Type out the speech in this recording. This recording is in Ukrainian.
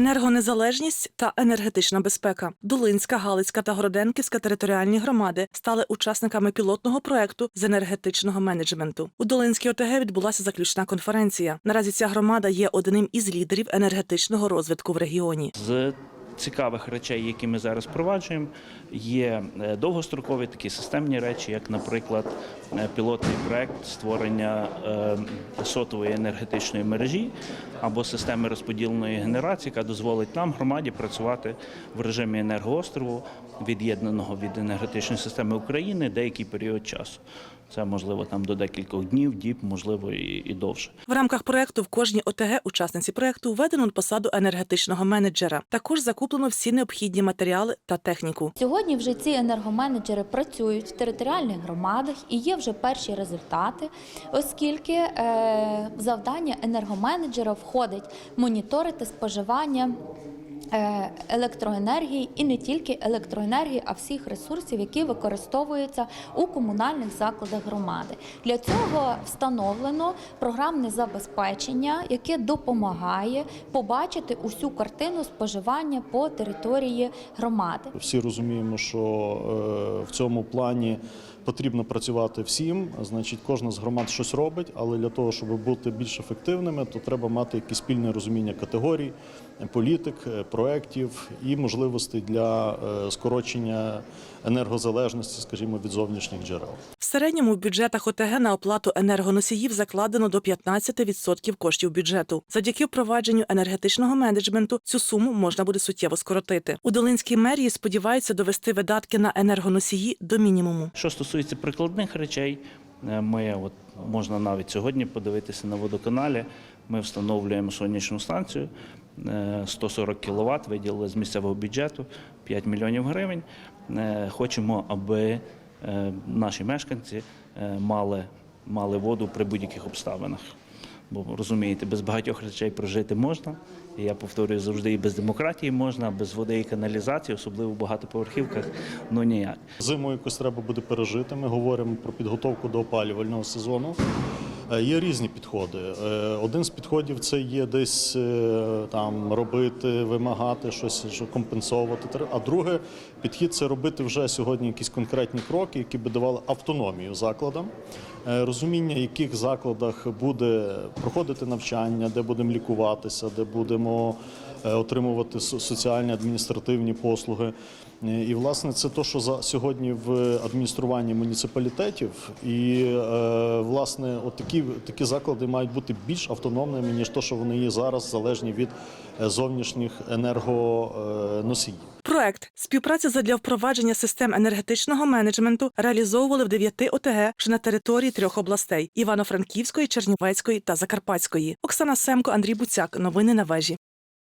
Енергонезалежність та енергетична безпека. Долинська, Галицька та Городенківська територіальні громади стали учасниками пілотного проекту з енергетичного менеджменту. У Долинській ОТГ відбулася заключна конференція. Наразі ця громада є одним із лідерів енергетичного розвитку в регіоні. З цікавих речей, які ми зараз впроваджуємо, є е, довгострокові такі системні речі, як, наприклад, е, пілотний проект створення е, сотової енергетичної мережі або системи розподіленої генерації, яка дозволить нам громаді працювати в режимі енергоострову, від'єднаного від енергетичної системи України деякий період часу. Це можливо там до декількох днів, діб, можливо, і, і довше. В рамках проекту в кожній ОТГ учасниці проекту введено посаду енергетичного менеджера. Також закуплено всі необхідні матеріали та техніку. Сьогодні вже ці енергоменеджери працюють в територіальних громадах і є вже перші результати, оскільки е, в завдання енергоменеджера входить моніторити споживання. Е, Електроенергії і не тільки електроенергії, а всіх ресурсів, які використовуються у комунальних закладах громади. Для цього встановлено програмне забезпечення, яке допомагає побачити усю картину споживання по території громади. Всі розуміємо, що е, в цьому плані потрібно працювати всім. Значить, кожна з громад щось робить, але для того, щоб бути більш ефективними, то треба мати якесь спільне розуміння категорій, е, політик, проєктів і можливостей для е, скорочення енергозалежності, скажімо, від зовнішніх джерел. В середньому в бюджетах ОТГ на оплату енергоносіїв закладено до 15% коштів бюджету. Завдяки впровадженню енергетичного менеджменту цю суму можна буде суттєво скоротити. У Долинській мерії сподіваються довести видатки на енергоносії до мінімуму. Що стосується прикладних речей, е, ми от можна навіть сьогодні подивитися на водоканалі. Ми встановлюємо сонячну станцію е, 140 кВт, виділили з місцевого бюджету 5 мільйонів гривень. Е, Хочемо, аби е, наші мешканці е, мали, мали воду при будь-яких обставинах. Бо розумієте, без багатьох речей прожити можна. І я повторюю завжди і без демократії можна, без води і каналізації, особливо в багатоповерхівках, ну ніяк. Зиму якось треба буде пережити. Ми говоримо про підготовку до опалювального сезону. Е, Є різні підходи. Е, Один з підходів це є десь е, там робити, вимагати щось, що компенсовувати. А друге підхід це робити вже сьогодні якісь конкретні кроки, які би давали автономію закладам, розуміння, в яких закладах буде проходити навчання, де будемо лікуватися, де будемо отримувати соціальні адміністративні послуги. І власне це те, що за сьогодні в адмініструванні муніципалітетів, і власне, от такі, заклади мають бути більш автономними ніж те, що вони є зараз, залежні від е, зовнішніх енергоносіїв. Проект співпраця задля впровадження систем енергетичного менеджменту реалізовували в дев'яти ОТГ вже на території трьох областей: Івано-Франківської, Чернівецької та Закарпатської. Оксана Семко, Андрій Буцяк. Новини на вежі.